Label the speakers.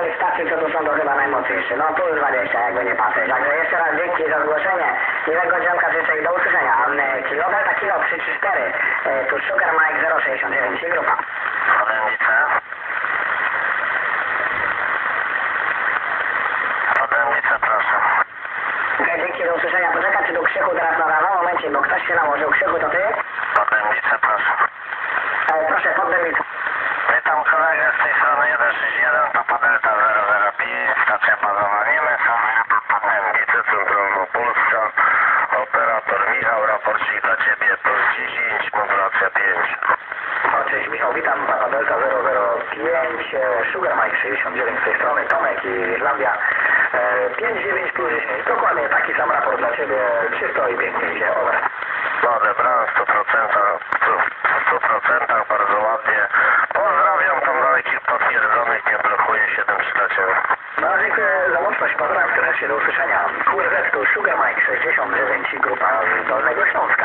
Speaker 1: małych stacji, co tu są, to chyba najmocniejsze. No tu już 20, jakby nie patrzeć. Także jeszcze raz dzięki za zgłoszenie. Miłego dzionka życzę i do usłyszenia. E, Kilometr kilo 334. E, Tu Sugar Mike 069 i grupa.
Speaker 2: Podębice. Podębice, proszę.
Speaker 1: Dzięki, do usłyszenia. Poczekaj, czy tu Krzychu teraz nadawał? Momencie, bo ktoś się nałożył. Krzychu, to ty?
Speaker 2: Podębice, proszę.
Speaker 1: E, proszę, mi.
Speaker 2: Witam kolegę z tej strony stacja bazowa Niemiec, Podębice, Centralno-Polska. Operator Michał, raporcik dla Ciebie, plus 10, modulacja 5.
Speaker 1: O, cześć Michał, witam, Papa Delta 005, e, Sugar Mike 69 z tej strony, Tomek i Irlandia e, 59 plus 10. Dokładnie taki sam raport dla Ciebie, czysto i pięknie idzie, over.
Speaker 2: Odebrałem w 100%, w 100%, bardzo ładnie. Pozdrawiam tam dalekich potwierdzonych, nie blokuje 730.
Speaker 1: No, dziękuję za łączność, pozdrawiam serdecznie, do usłyszenia. Tu Sugar Mike 69 i grupa z Dolnego Śląska.